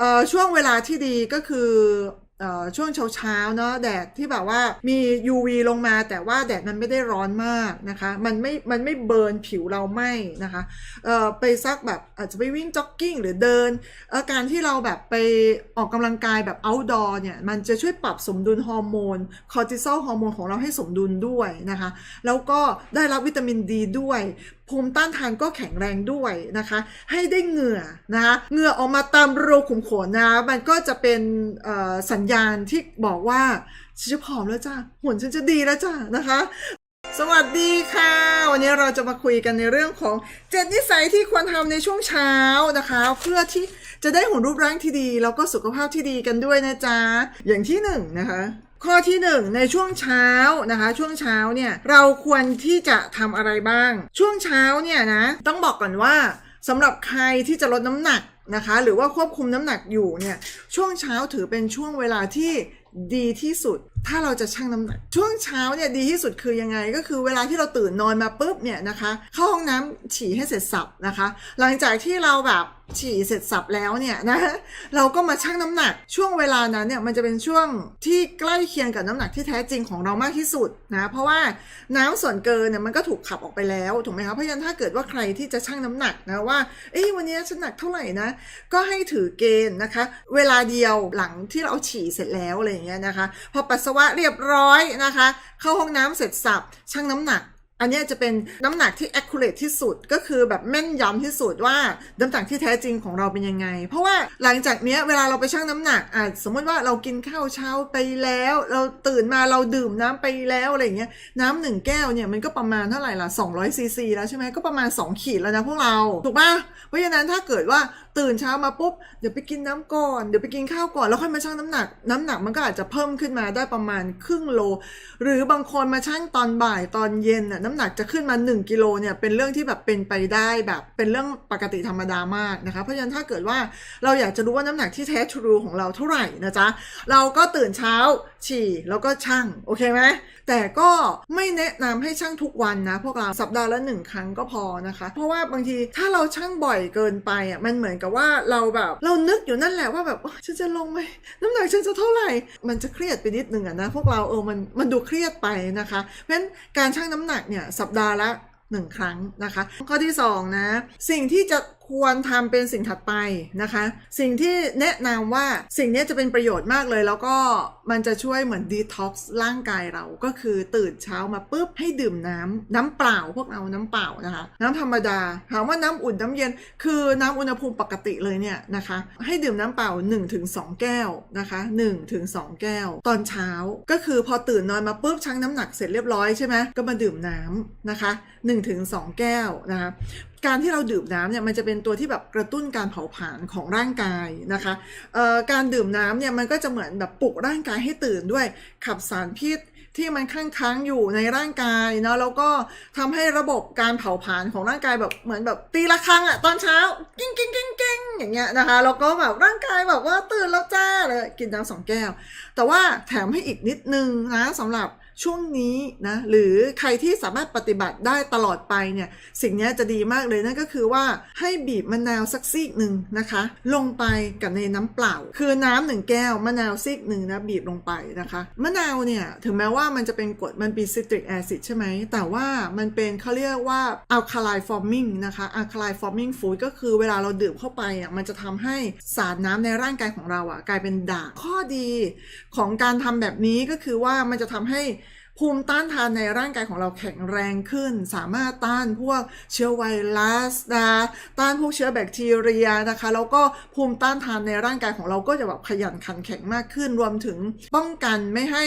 เอ่อช่วงเวลาที่ดีก็คือเอ่อช่วงเช้าๆเนาะแดดที่แบบว่ามี UV ลงมาแต่ว่าแดดมันไม่ได้ร้อนมากนะคะ มันไม่มันไม่เบิร์นผิวเราไหมนะคะเอ่อไปซักแบบอาจจะไปวิ่งจ็อกกิ้งหรือเดินอ่อการที่เราแบบไปออกกำลังกายแบบ outdoor เนี่ยมันจะช่วยปรับสมดุลฮอร์โมนคอร์ติซอลฮอร์โมนของเราให้สมดุลด้วยนะคะ แล้วก็ได้รับวิตามินดีด้วย ภูมิต้านทานก็แข็งแรงด้วยนะคะ ให้ได้เหงื่อนะคะเหงื่อออกมาตามรูขุมขนนะมันก็จะเป็นสัญญาณที่บอกว่าฉันจะผอมแล้วจ้าหุ่นฉันจะดีแล้วจ้านะคะ สวัสดีค่ะ วันนี้เราจะมาคุยกันในเรื่องของเจ็ดนิสัยที่ควรทำในช่วงเช้านะคะ เพื่อที่จะได้หุ่นรูปร่างที่ดี แล้วก็สุขภาพที่ดีกันด้วยนะจ๊ะอย่างที่หนึ่งนะคะ ข้อที่หนึ่งในช่วงเช้านะคะ ช่วงเช้าเนี่ยเราควรที่จะทำอะไรบ้าง ช่วงเช้าเนี่ยนะต้องบอกก่อนว่าสำหรับใครที่จะลดน้ำหนักนะคะ หรือว่าควบคุมน้ำหนักอยู่เนี่ยช่วงเช้าถือเป็นช่วงเวลาที่ดีที่สุด ถ้าเราจะชั่งน้ำหนัก ช่วงเช้าเนี่ยดีที่สุดคือยังไง ก็คือเวลาที่เราตื่นนอนมาปุ๊บเนี่ยนะคะเข้าห้องน้ำฉี่ให้เสร็จสับนะคะ หลังจากที่เราแบบฉี่เสร็จสับแล้วเนี่ยนะเราก็มาชั่งน้ำหนัก ช่วงเวลานั้นเนี่ยมันจะเป็นช่วงที่ใกล้เคียงกับน้ำหนักที่แท้จริงของเรามากที่สุดนะเพราะว่าน้ำส่วนเกินเนี่ยมันก็ถูกขับออกไปแล้วถูกไหมคะเพราะฉะนั้นถ้าเกิดว่าใครที่จะชั่งน้ำหนักนะว่าเอ้ยวันนี้ฉันหนักเท่าไหร่นะก็ให้ถือเกณฑ์นะคะ เวลาเดียวหลังที่เราฉี่เสร็จแล้วอะไรอย่างเงี้ยนะคะพอปัสสาวะเรียบร้อยนะคะ เข้าห้องน้ำเสร็จสับชั่งน้ำหนัก อันนี้จะเป็นน้ำหนักที่ accurate ที่สุดก็คือแบบแม่นยำที่สุดว่าน้ำหนักที่แท้จริงของเราเป็นยังไง เพราะว่าหลังจากเนี้ยเวลาเราไปชั่งน้ำหนักอะสมมติว่าเรากินข้าวเช้าไปแล้ว เราตื่นมาเราดื่มน้ำไปแล้วอะไรอย่างเงี้ยน้ำหนึ่งแก้วเนี่ยมันก็ประมาณเท่าไหร่ล่ะ200ซีซีแล้วใช่ไหมก็ประมาณ 2 ขีดแล้วนะพวกเราถูกปะเพราะฉะนั้นถ้าเกิดว่าตื่นเช้ามาปุ๊บเดี๋ยวไปกินน้ำก่อนเดี๋ยวไปกินข้าวก่อนแล้วค่อยมาชั่งน้ำหนัก น้ำหนักมันก็อาจจะเพิ่มขึ้นมาได้ประมาณครึ่งโล หรือบางคนมาชั่งตอนบ่ายตอนเย็นน่ะน้ำหนักจะขึ้นมา 1 กิโลเนี่ยเป็นเรื่องที่แบบเป็นไปได้แบบเป็นเรื่องปกติธรรมดามากนะคะเพราะฉะนั้นถ้าเกิดว่าเราอยากจะรู้ว่าน้ำหนักที่แท้ทรูของเราเท่าไหร่นะจ๊ะเราก็ตื่นเช้าฉี่แล้วก็ชั่งโอเคไหมแต่ก็ไม่แนะนำให้ชั่งทุกวันนะพวกเราสัปดาห์ละหนึ่งครั้งก็พอนะคะ เพราะว่าบางทีถ้าเราชั่งบ่อยเกินไปอะมันเหมือนกับว่าเราแบบเรานึกอยู่นั่นแหละว่าแบบฉันจะลงไหมน้ำหนักฉันจะเท่าไหร่ มันจะเครียดไปนิดนึงอะนะพวกเราเออมันมันดูเครียดไปนะคะ เพราะฉะนั้นการชั่งน้ำหนักเนี่ยสัปดาห์ละหนึ่งครั้งนะคะ ข้อที่สองนะสิ่งที่จะ ควรทำเป็นสิ่งถัดไปนะคะ สิ่งที่แนะนำว่าสิ่งนี้จะเป็นประโยชน์มากเลย แล้วก็มันจะช่วยเหมือนดีท็อกซ์ร่างกายเราก็คือตื่นเช้ามาปุ๊บให้ดื่มน้ำน้ำเปล่าพวกเราน้ำเปล่านะคะ น้ำธรรมดาถามว่าน้ำอุ่นน้ำเย็น คือน้ำอุณหภูมิปกติเลยเนี่ยนะคะ ให้ดื่มน้ำเปล่า 1-2 แก้วนะคะ1-2 แก้ว ตอนเช้าก็คือพอตื่นนอนมาปุ๊บชั่งน้ำหนักเสร็จเรียบร้อยใช่ไหมก็มาดื่มน้ำนะคะ1-2 แก้วนะคะ การที่เราดื่มน้ำเนี่ยมันจะเป็นตัวที่แบบกระตุ้นการเผาผลาญของร่างกายนะคะการดื่มน้ำเนี่ยมันก็จะเหมือนแบบปลุกร่างกายให้ตื่นด้วยขับสารพิษที่มันค้างค้างอยู่ในร่างกายเนาะแล้วก็ทำให้ระบบการเผาผลาญของร่างกายแบบเหมือนแบบตีละครั้งอะตอนเช้ากิ้งกิ้งกิ้งกิ้งอย่างเงี้ยนะคะแล้วก็แบบร่างกายแบบว่าตื่นแล้วจ้าเลยกินน้ำสองแก้ว แต่ว่าแถมให้อีกนิดนึงนะสำหรับ ช่วงนี้นะหรือใครที่สามารถปฏิบัติได้ตลอดไปเนี่ยสิ่งนี้จะดีมากเลยนั่นก็คือว่าให้บีบมะนาวสักซีกหนึ่งนะคะ ลงไปกับในน้ำเปล่า คือน้ำหนึ่งแก้วมะนาวซีกหนึ่งนะบีบลงไปนะคะมะนาวเนี่ยถึงแม้ว่ามันจะเป็นกรดมันเป็นซิตริกแอซิดใช่ไหมแต่ว่ามันเป็นเขาเรียกว่าอัลคาไลฟอร์มิงนะคะอัลคาไลฟอร์มิงฟู้ดก็คือเวลาเราดื่มเข้าไปอะมันจะทำให้สารน้ำในร่างกายของเราอะกลายเป็นด่างข้อดีของการทำแบบนี้ก็คือว่ามันจะทำให้ ภูมิต้านทานในร่างกายของเราแข็งแรงขึ้น สามารถต้านพวกเชื้อไวรัสนะต้านพวกเชื้อแบคทีเรียนะคะ แล้วก็ภูมิต้านทานในร่างกายของเราก็จะแบบขยันขันแข็งมากขึ้น รวมถึงป้องกันไม่ให้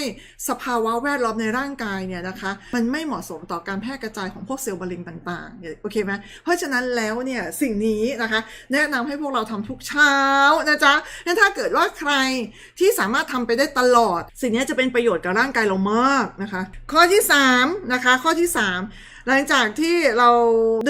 สภาวะแวดล้อมในร่างกายเนี่ยนะคะ มันไม่เหมาะสมต่อการแพร่กระจายของพวกเซลล์มะเร็งต่างๆโอเคไหมเพราะฉะนั้นแล้วเนี่ยสิ่งนี้นะคะ แนะนำให้พวกเราทำทุกเช้านะจ๊ะงั้นถ้าเกิดว่าใครที่สามารถทำไปได้ตลอด สิ่งนี้จะเป็นประโยชน์กับร่างกายเรามากนะคะข้อที่3นะคะข้อที่ 3 หลังจากที่เรา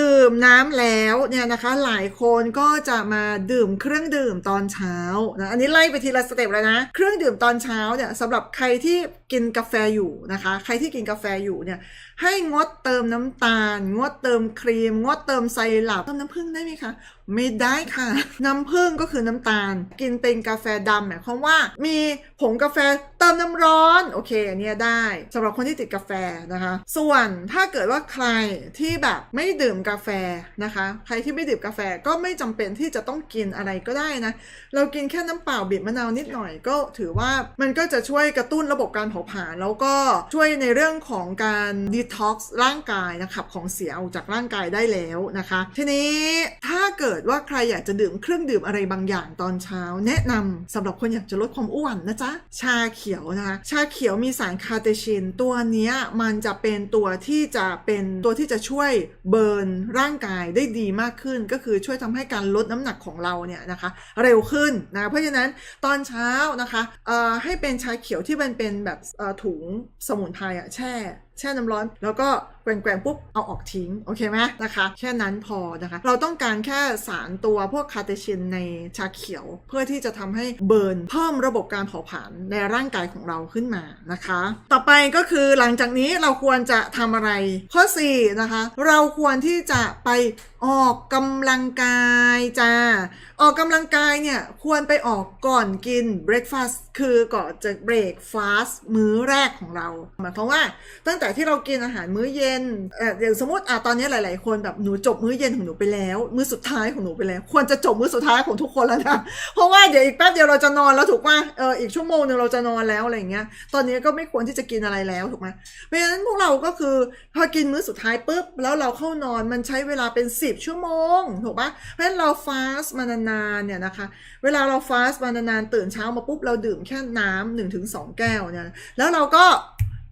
ดื่มน้ำแล้วเนี่ยนะคะหลายคนก็จะมาดื่มเครื่องดื่มตอนเช้านะอันนี้ไล่ไปทีละสเต็ปเลยนะ เครื่องดื่มตอนเช้าเนี่ยสำหรับใครที่ กินกาแฟอยู่นะคะ ใครที่กินกาแฟอยู่เนี่ย ให้งดเติมน้ำตาล งดเติมครีม งดเติมไซรัปเติมน้ำผึ้งได้ไหมคะ ไม่ได้ค่ะ น้ำผึ้งก็คือน้ำตาล กินเป็นกาแฟดำหมายความว่ามีผงกาแฟเติมน้ำร้อน โอเคอันเนี้ยได้สำหรับคนที่ติดกาแฟนะคะ ส่วนถ้าเกิดว่าใครที่แบบไม่ดื่มกาแฟนะคะ ใครที่ไม่ดื่มกาแฟก็ไม่จำเป็นที่จะต้องกินอะไรก็ได้นะ เรากินแค่น้ำเปล่าบีบมะนาวนิดหน่อยก็ถือว่ามันก็จะช่วยกระตุ้นระบบการเผาผลาญแล้วก็ช่วยในเรื่องของการดีท็อกซ์ร่างกายนะขับของเสียออกจากร่างกายได้แล้วนะคะ ทีนี้ถ้าเกิดว่าใครอยากจะดื่มเครื่องดื่มอะไรบางอย่างตอนเช้า แนะนำสำหรับคนอยากจะลดความอ้วนนะจ๊ะชาเขียวนะคะชาเขียวมีสารคาเตชิน ตัวนี้มันจะเป็นตัวที่จะเป็นตัวที่จะช่วยเบิร์นร่างกายได้ดีมากขึ้น ก็คือช่วยทำให้การลดน้ำหนักของเราเนี่ยนะคะ เร็วขึ้นนะเพราะฉะนั้นตอนเช้านะคะให้เป็นชาเขียวที่มันเป็นแบบถุงสมุนไพรอะแช่ แช่น้ำร้อน แล้วก็แกว่งๆปุ๊บเอาออกทิ้งโอเคไหมนะคะแค่นั้นพอนะคะ เราต้องการแค่สารตัวพวกคาเตชินในชาเขียว เพื่อที่จะทำให้เบิร์นเพิ่มระบบการเผาผลาญในร่างกายของเราขึ้นมานะคะ ต่อไปก็คือหลังจากนี้เราควรจะทำอะไรข้อ4นะคะเราควรที่จะไปออกกำลังกายจ้าออกกำลังกายเนี่ยควรไปออกก่อนกิน breakfast คือก่อนจะ break fast มื้อแรกของเราหมายความว่าตั้งแต่ที่เรากินอาหารมื้อเย็นเอ่อย่างสมมติอะตอนนี้หลาย ๆ คนแบบหนูจบมื้อเย็นของหนูไปแล้ว มื้อสุดท้ายของหนูไปแล้ว ควรจะจบมื้อสุดท้ายของทุกคนแล้วนะเพราะว่าเดี๋ยวอีกแป๊บเดียวเราจะนอนแล้วถูกป่ะเอออีกชั่วโมงหนึ่งเราจะนอนแล้วอะไรอย่างเงี้ย ตอนนี้ก็ไม่ควรที่จะกินอะไรแล้วถูกไหมเพราะฉะนั้นพวกเราก็คือพอกินมื้อสุดท้ายปุ๊บแล้วเราเข้านอนมันใช้เวลาเป็น 10 ชั่วโมงถูกป่ะเพราะฉะนั้นเราฟาสต์มานานๆเนี่ยนะคะเวลาเราฟาสต์มานานๆตื่นเช้ามาปุ๊บเราดื่มแค่น้ำหนึ่งถึงสองแก้วเนี่ยแล้วเราก็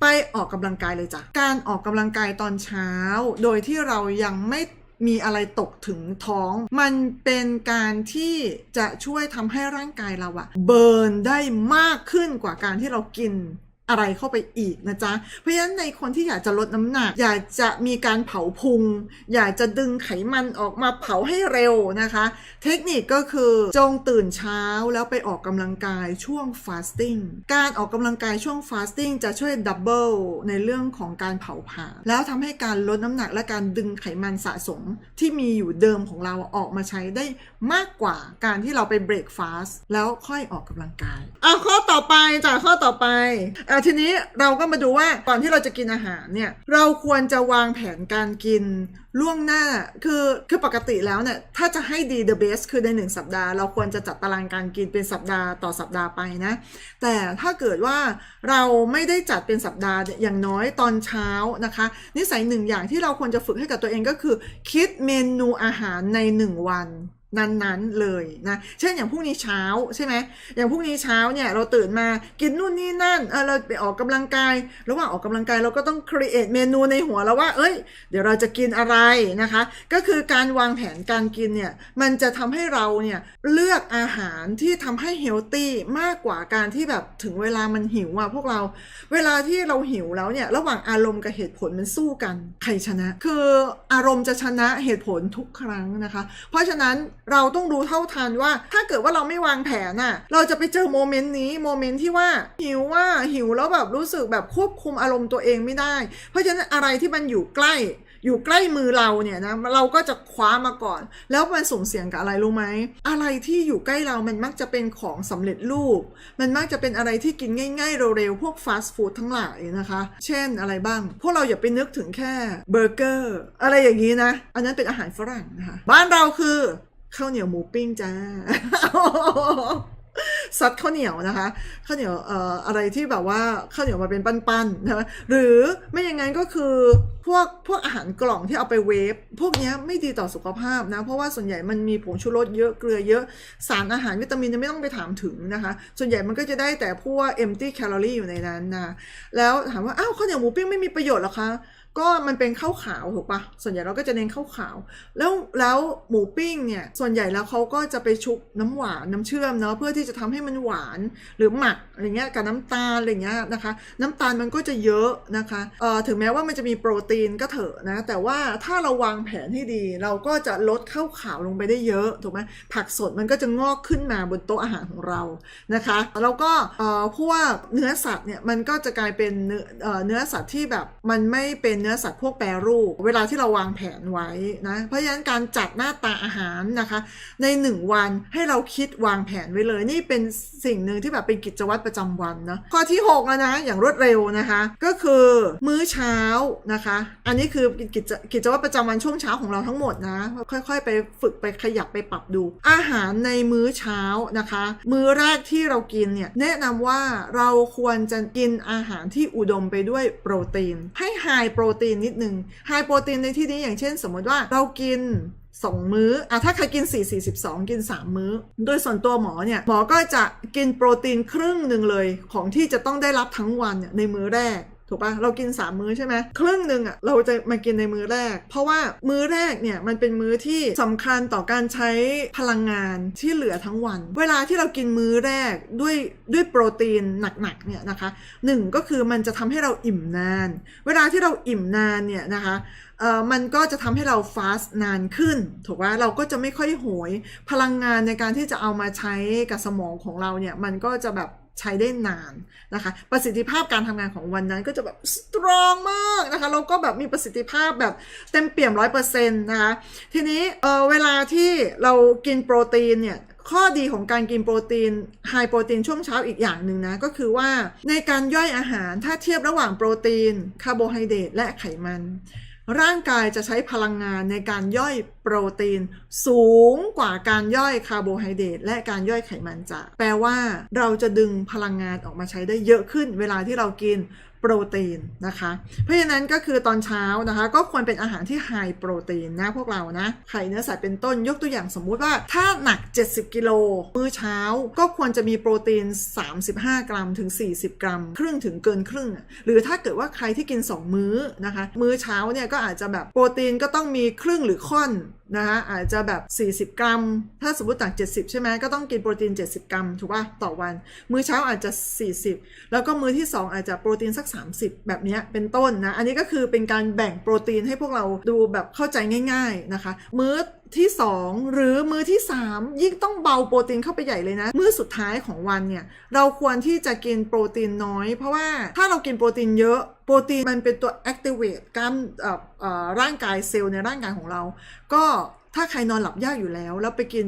ไปออกกำลังกายเลยจ้ะ การออกกำลังกายตอนเช้า โดยที่เรายังไม่มีอะไรตกถึงท้อง มันเป็นการที่จะช่วยทำให้ร่างกายเราอะเบิร์นได้มากขึ้นกว่าการที่เรากิน อะไรเข้าไปอีกนะจ๊ะ เพราะฉะนั้นในคนที่อยากจะลดน้ำหนัก อยากจะมีการเผาพุง อยากจะดึงไขมันออกมาเผาให้เร็วนะคะ เทคนิคก็คือจงตื่นเช้าแล้วไปออกกำลังกายช่วงฟาสติ้งการออกกำลังกายช่วงฟาสติ้งจะช่วยดับเบิลในเรื่องของการเผาผลาญแล้วทำให้การลดน้ำหนักและการดึงไขมันสะสมที่มีอยู่เดิมของเราออกมาใช้ได้มากกว่าการที่เราไปเบรกฟาสแล้วค่อยออกกำลังกายอะข้อต่อไปจากข้อต่อไปอะทีนี้เราก็มาดูว่าก่อนที่เราจะกินอาหารเนี่ยเราควรจะวางแผนการกินล่วงหน้าคือคือปกติแล้วเนี่ยถ้าจะให้ดี the best คือในหนึ่งสัปดาห์ เราควรจะจัดตารางการกินเป็นสัปดาห์ต่อสัปดาห์ไปนะแต่ถ้าเกิดว่าเราไม่ได้จัดเป็นสัปดาห์อย่างน้อยตอนเช้านะคะ นิสัยหนึ่งอย่างที่เราควรจะฝึกให้กับตัวเองก็คือ คิดเมนูอาหารในหนึ่งวัน นั้นๆเลยนะเช่นอย่างพรุ่งนี้เช้าใช่ไหมอย่างพรุ่งนี้เช้าเนี่ยเราตื่นมากินนู่นนี่นั่นเออเราไปออกกำลังกาย ระหว่างออกกำลังกายเราก็ต้อง create เมนูในหัวแล้วว่า เอ้ย เดี๋ยวเราจะกินอะไรนะคะ ก็คือการวางแผนการกินเนี่ยมันจะทำให้เราเนี่ยเลือกอาหารที่ทำให้เฮลตี้มากกว่าการที่แบบถึงเวลามันหิวอะพวกเรา เวลาที่เราหิวแล้วเนี่ยระหว่างอารมณ์กับเหตุผลมันสู้กันใครชนะ คืออารมณ์จะชนะเหตุผลทุกครั้งนะคะ เพราะฉะนั้นเราต้องรู้เท่าทันว่า ถ้าเกิดว่าเราไม่วางแผนน่ะ เราจะไปเจอโมเมนต์นี้โมเมนต์ที่ว่าหิวว่าหิวแล้วแบบรู้สึกแบบควบคุมอารมณ์ตัวเองไม่ได้ เพราะฉะนั้นอะไรที่มันอยู่ใกล้อยู่ใกล้มือเราเนี่ยนะเราก็จะคว้ามาก่อน แล้วมันส่งเสียงกับอะไรรู้ไหมอะไรที่อยู่ใกล้เรามันมักจะเป็นของสำเร็จรูป มันมักจะเป็นอะไรที่กินง่ายๆเร็วๆพวกฟาสต์ฟู้ดทั้งหลายนะคะ เช่นอะไรบ้าง พวกเราอย่าไปนึกถึงแค่เบอร์เกอร์อะไรอย่างนี้นะ อันนั้นเป็นอาหารฝรั่งนะคะบ้านเราคือ ข้าวเหนียวหมูปิ้งจ้าซัดข้าวเหนียวนะคะข้าวเหนียวเอ่ออะไรที่แบบว่าข้าวเหนียวมาเป็นปั้นๆนะหรือไม่อย่างนั้นก็คือพวกพวกอาหารกล่องที่เอาไปเวฟพวกนี้ไม่ดีต่อสุขภาพนะเพราะว่าส่วนใหญ่มันมีผงชูรสเยอะเกลือเยอะสารอาหารวิตามินไม่ต้องไปถามถึงนะคะ ส่วนใหญ่มันก็จะได้แต่พวก empty calorie อยู่ในนั้นนะแล้วถามว่าอ้าวข้าวเหนียวหมูปิ้งไม่มีประโยชน์หรอคะ ก็มันเป็นข้าวขาวถูกปะส่วนใหญ่เราก็จะเน้นข้าวขาว แล้วแล้วหมูปิ้งเนี่ยส่วนใหญ่แล้วเขาก็จะไปชุบน้ำหวานน้ำเชื่อมเนาะเพื่อที่จะทำให้มันหวานหรือหมักอะไรเงี้ยกับน้ำตาลอะไรเงี้ยนะคะ น้ำตาลมันก็จะเยอะนะคะเอ่อถึงแม้ว่ามันจะมีโปรตีนก็เถอะนะแต่ว่าถ้าเราวางแผนให้ดี เราก็จะลดข้าวขาวลงไปได้เยอะถูกไหมผักสดมันก็จะงอกขึ้นมาบนโต๊ะอาหารของเรานะคะแล้วก็เอ่อพวกเนื้อสัตว์เนี่ยมันก็จะกลายเป็นเนื้อเอ่อเนื้อสัตว์ที่แบบมันไม่เป็นเนื้อสัตว์พวกแปรรูป เวลาที่เราวางแผนไว้นะเพราะฉะนั้นการจัดหน้าตาอาหารนะคะ ในหนึ่งวันให้เราคิดวางแผนไว้เลย นี่เป็นสิ่งหนึ่งที่แบบเป็นกิจวัตรประจำวันนะข้อที่6แล้วนะอย่างรวดเร็วนะคะ ก็คือมื้อเช้านะคะ อันนี้คือกิจกิจวัตรประจำวันช่วงเช้าของเราทั้งหมดนะ ค่อยๆ ไปฝึกไปขยับไปปรับดู อาหารในมื้อเช้านะคะ มื้อแรกที่เรากินเนี่ยแนะนำว่าเราควรจะกินอาหารที่อุดมไปด้วยโปรตีน ให้ไฮโปรตีนนิดนึงไฮโปรตีนในที่นี้อย่างเช่น สมมติว่าเรากินสองมื้ออะถ้าใครกิน 4 4 2 กิน 3 มื้อ โดยส่วนตัวหมอเนี่ย หมอก็จะกินโปรตีนครึ่งหนึ่งเลยของที่จะต้องได้รับทั้งวันเนี่ยในมื้อแรก ถูกปะเรากิน 3 มื้อใช่ไหมครึ่งหนึ่งอะเราจะมากินในมื้อแรก เพราะว่ามื้อแรกเนี่ยมันเป็นมื้อที่สำคัญต่อการใช้พลังงานที่เหลือทั้งวัน เวลาที่เรากินมื้อแรกด้วยด้วยโปรตีนหนักๆเนี่ยนะคะหนึ่งก็คือมันจะทำให้เราอิ่มนาน เวลาที่เราอิ่มนานเนี่ยนะคะเอ่อมันก็จะทำให้เราฟาสต์นานขึ้น ถูกไหมเราก็จะไม่ค่อยโหยพลังงานในการที่จะเอามาใช้กับสมองของเราเนี่ยมันก็จะแบบ ใช้ได้นานนะคะ ประสิทธิภาพการทำงานของวันนั้นก็จะแบบสตรองมากนะคะเราก็แบบมีประสิทธิภาพแบบเต็มเปี่ยมร้อยเปอร์เซ็นต์นะคะ ทีนี้เออเวลาที่เรากินโปรตีนเนี่ยข้อดีของการกินโปรตีนไฮโปรตีนช่วงเช้าอีกอย่างหนึ่งนะ ก็คือว่าในการย่อยอาหารถ้าเทียบระหว่างโปรตีนคาร์โบไฮเดรตและไขมัน ร่างกายจะใช้พลังงานในการย่อยโปรตีน สูงกว่าการย่อยคาร์โบไฮเดรตและการย่อยไขมันจาก แปลว่าเราจะดึงพลังงานออกมาใช้ได้เยอะขึ้น เวลาที่เรากิน โปรตีนนะคะ เพราะฉะนั้นก็คือตอนเช้านะคะ ก็ควรเป็นอาหารที่ไฮโปรตีนนะพวกเรานะไข่เนื้อสัตว์เป็นต้นยกตัวอย่างสมมุติว่าถ้าหนัก 70 กิโลมื้อเช้าก็ควรจะมีโปรตีน 35 กรัมถึง 40 กรัม ครึ่งถึงเกินครึ่ง หรือถ้าเกิดว่าใครที่กิน 2 มื้อนะคะ มื้อเช้าเนี่ยก็อาจจะแบบโปรตีนก็ต้องมีครึ่งหรือค่อน นะคะอาจจะแบบ 40 กรัม ถ้าสมมติต่าง70 ใช่ไหมก็ต้องกินโปรตีน 70 กรัม ถูกป่ะ ต่อวัน มื้อเช้าอาจจะ 40 แล้วก็มื้อที่ 2 อาจจะโปรตีนสัก 30 แบบนี้เป็นต้นนะ อันนี้ก็คือเป็นการแบ่งโปรตีนให้พวกเราดูแบบเข้าใจง่าย ๆนะคะ มื้อ ที่ 2 หรือมื้อที่ 3 ยิ่งต้องเบาโปรตีนเข้าไปใหญ่เลยนะ มื้อสุดท้ายของวันเนี่ย เราควรที่จะกินโปรตีนน้อย เพราะว่าถ้าเรากินโปรตีนเยอะ โปรตีนมันเป็นตัว activate กล้ามร่างกายเซลล์ในร่างกายของเรา ก็ ถ้าใครนอนหลับยากอยู่แล้ว แล้วไปกิน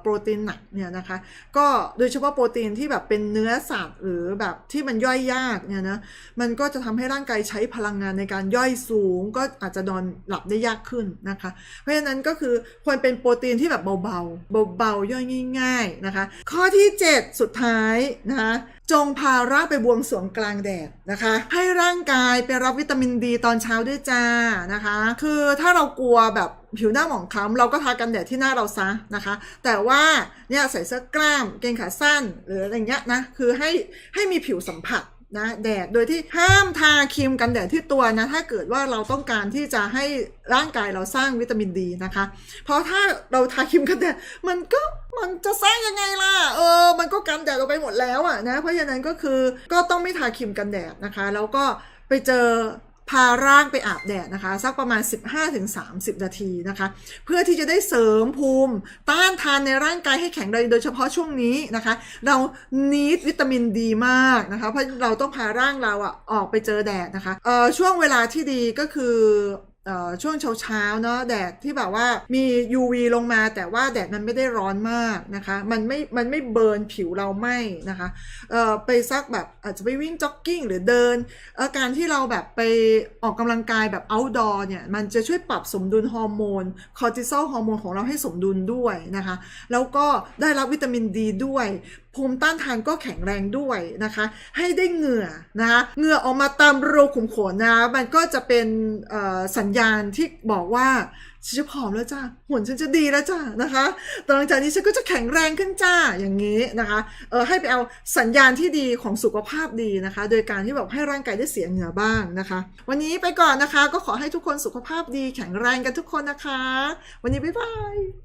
โปรตีนหนักเนี่ยนะคะก็โดยเฉพาะโปรตีนที่แบบเป็นเนื้อสัตว์หรือแบบที่มันย่อยยากเนี่ยนะมันก็จะทำให้ร่างกายใช้พลังงานในการย่อยสูง ก็อาจจะนอนหลับได้ยากขึ้นนะคะ เพราะฉะนั้นก็คือควรเป็นโปรตีนที่แบบเบาๆเบาๆย่อยง่าย ๆนะคะ ข้อที่ 7 สุดท้ายนะคะจงพาร่างไปบวงสรวงกลางแดดนะคะ ให้ร่างกายไปรับวิตามินดีตอนเช้าด้วยจ้านะคะ คือถ้าเรากลัวแบบ ผิวหน้าหมองคล้ำเราก็ทากันแดดที่หน้าเราซะนะคะ แต่ว่าเนี่ยใส่เสื้อกล้ามเกงขาสั้นหรืออะไรเงี้ยนะคือให้ให้มีผิวสัมผัสนะแดดโดยที่ห้ามทาครีมกันแดดที่ตัวนะถ้าเกิดว่าเราต้องการที่จะให้ร่างกายเราสร้างวิตามินดีนะคะ เพราะถ้าเราทาครีมกันแดดมันก็มันจะสร้างยังไงล่ะเออมันก็กันแดดเราไปหมดแล้วอะนะเพราะฉะนั้นก็คือก็ต้องไม่ทาครีมกันแดดนะคะ แล้วก็ไปเจอ พาร่างไปอาบแดดนะคะ สักประมาณ 15-30 นาทีนะคะ เพื่อที่จะได้เสริมภูมิต้านทานในร่างกายให้แข็งแรงโดยเฉพาะช่วงนี้นะคะ เรานีดวิตามินดีมากนะคะเพราะเราต้องพาร่างเราอะออกไปเจอแดดนะคะเออช่วงเวลาที่ดีก็คือ ช่วงเช้าๆเนาะแดดที่แบบว่ามี UV ลงมาแต่ว่าแดดมันไม่ได้ร้อนมากนะคะ มันไม่มันไม่เบิร์นผิวเราไหมนะคะไปสักแบบอาจจะไปวิ่งจ็อกกิ้งหรือเดินอาการที่เราแบบไปออกกำลังกายแบบ outdoor เนี่ยมันจะช่วยปรับสมดุลฮอร์โมนคอร์ติซอลฮอร์โมนของเราให้สมดุลด้วยนะคะ แล้วก็ได้รับวิตามินดีด้วย ภูมิต้านทานก็แข็งแรงด้วยนะคะ ให้ได้เหงื่อนะคะเหงื่อออกมาตามรูขุมขนนะมันก็จะเป็นสัญญาณที่บอกว่าฉันจะผอมแล้วจ้าหุ่นฉันจะดีแล้วจ้านะคะตอนหลังจากนี้ฉันก็จะแข็งแรงขึ้นจ้าอย่างนี้นะคะเออให้ไปเอาสัญญาณที่ดีของสุขภาพดีนะคะ โดยการที่แบบให้ร่างกายได้เสียเหงื่อบ้างนะคะ วันนี้ไปก่อนนะคะ ก็ขอให้ทุกคนสุขภาพดีแข็งแรงกันทุกคนนะคะ วันนี้บ๊ายบาย